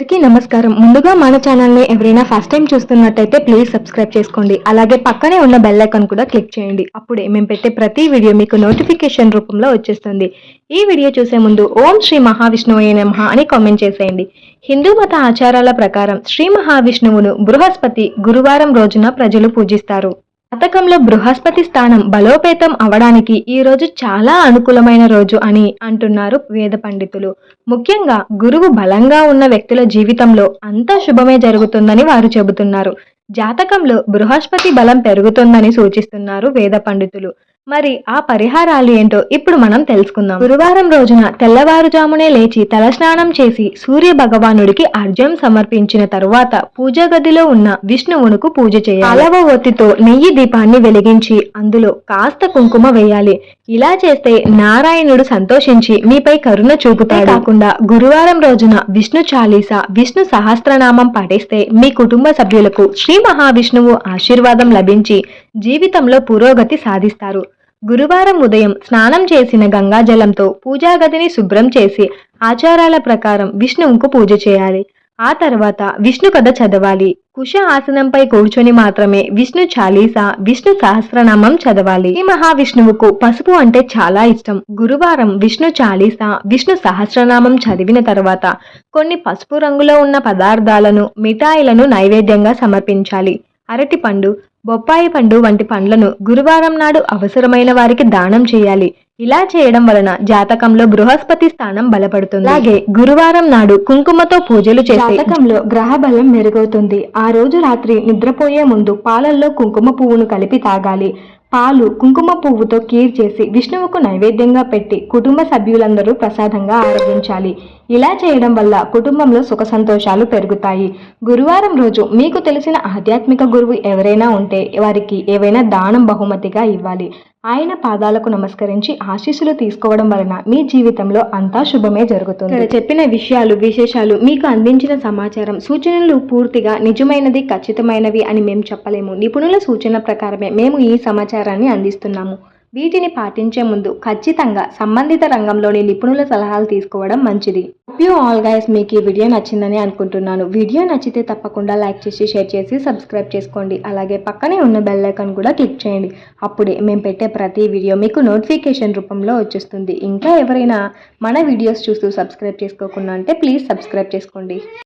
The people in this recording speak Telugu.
అందరికీ నమస్కారం. ముందుగా మన ఛానల్ని ఎవరైనా ఫస్ట్ టైం చూస్తున్నట్టయితే ప్లీజ్ సబ్స్క్రైబ్ చేసుకోండి. అలాగే పక్కనే ఉన్న బెల్ ఐకాన్ కూడా క్లిక్ చేయండి. అప్పుడే మేము పెట్టే ప్రతి వీడియో మీకు నోటిఫికేషన్ రూపంలో వచ్చేస్తుంది. ఈ వీడియో చూసే ముందు ఓం శ్రీ మహావిష్ణువే నమ అని కామెంట్ చేసేయండి. హిందూ మత ఆచారాల ప్రకారం శ్రీ మహావిష్ణువును బృహస్పతి గురువారం రోజున ప్రజలు పూజిస్తారు. జాతకంలో బృహస్పతి స్థానం బలోపేతం అవడానికి ఈ రోజు చాలా అనుకూలమైన రోజు అని అంటున్నారు వేద పండితులు. ముఖ్యంగా గురువు బలంగా ఉన్న వ్యక్తుల జీవితంలో అంతా శుభమే జరుగుతుందని వారు చెబుతున్నారు. జాతకంలో బృహస్పతి బలం పెరుగుతుందని సూచిస్తున్నారు వేద పండితులు. మరి ఆ పరిహారాలు ఏంటో ఇప్పుడు మనం తెలుసుకుందాం. గురువారం రోజున తెల్లవారుజామునే లేచి తలస్నానం చేసి సూర్య భగవానుడికి అర్ఘ్యం సమర్పించిన తరువాత పూజ గదిలో ఉన్న విష్ణువునుకు పూజ చేయాలి. అలవ ఒత్తితో నెయ్యి దీపాన్ని వెలిగించి అందులో కాస్త కుంకుమ వేయాలి. ఇలా చేస్తే నారాయణుడు సంతోషించి మీపై కరుణ చూపుతే కాకుండా గురువారం రోజున విష్ణు చాలీస విష్ణు సహస్రనామం పఠిస్తే మీ కుటుంబ సభ్యులకు శ్రీ మహావిష్ణువు ఆశీర్వాదం లభించి జీవితంలో పురోగతి సాధిస్తారు. గురువారం ఉదయం స్నానం చేసిన గంగాజలంతో పూజాగదిని శుభ్రం చేసి ఆచారాల ప్రకారం విష్ణువుకు పూజ చేయాలి. ఆ తర్వాత విష్ణు కథ చదవాలి. కుష ఆసనంపై కూర్చొని మాత్రమే విష్ణు చాలీస విష్ణు సహస్రనామం చదవాలి. ఈ మహావిష్ణువుకు పసుపు అంటే చాలా ఇష్టం. గురువారం విష్ణు చాలీసా విష్ణు సహస్రనామం చదివిన తర్వాత కొన్ని పసుపు రంగులో ఉన్న పదార్థాలను మిఠాయిలను నైవేద్యంగా సమర్పించాలి. అరటిపండు బొప్పాయి పండు వంటి పండ్లను గురువారం నాడు అవసరమైన వారికి దానం చేయాలి. ఇలా చేయడం వలన జాతకంలో బృహస్పతి స్థానం బలపడుతుంది. అలాగే గురువారం నాడు కుంకుమతో పూజలు చేసి జాతకంలో గ్రహ బలం మెరుగవుతుంది. ఆ రోజు రాత్రి నిద్రపోయే ముందు పాలల్లో కుంకుమ పువ్వును కలిపి తాగాలి. పాలు కుంకుమ పువ్వుతో కీర్ చేసి విష్ణువుకు నైవేద్యంగా పెట్టి కుటుంబ సభ్యులందరూ ప్రసాదంగా ఆరగించాలి ఇలా చేయడం వల్ల కుటుంబంలో సుఖ సంతోషాలు పెరుగుతాయి. గురువారం రోజు మీకు తెలిసిన ఆధ్యాత్మిక గురువు ఎవరైనా ఉంటే వారికి ఏవైనా దానం బహుమతిగా ఇవ్వాలి. ఆయన పాదాలకు నమస్కరించి ఆశీస్సులు తీసుకోవడం వలన మీ జీవితంలో అంతా శుభమే జరుగుతుంది. ఇక్కడ చెప్పిన విషయాలు విశేషాలు మీకు అందించిన సమాచారం సూచనలు పూర్తిగా నిజమైనది ఖచ్చితమైనవి అని మేము చెప్పలేము. నిపుణుల సూచన ప్రకారమే మేము ఈ సమాచారాన్ని అందిస్తున్నాము. వీటిని పాటించే ముందు ఖచ్చితంగా సంబంధిత రంగంలోని నిపుణుల సలహాలు తీసుకోవడం మంచిది. యూ ఆల్ గైస్ మీకు ఈ వీడియో నచ్చిందని అనుకుంటున్నాను. వీడియో నచ్చితే తప్పకుండా లైక్ చేసి షేర్ చేసి సబ్స్క్రైబ్ చేసుకోండి. అలాగే పక్కనే ఉన్న బెల్ ఐకాన్ కూడా క్లిక్ చేయండి. అప్పుడే మేము పెట్టే ప్రతి వీడియో మీకు నోటిఫికేషన్ రూపంలో వచ్చేస్తుంది. ఇంకా ఎవరైనా మన వీడియోస్ చూస్తూ సబ్స్క్రైబ్ చేసుకోకుండా అంటే ప్లీజ్ సబ్స్క్రైబ్ చేసుకోండి.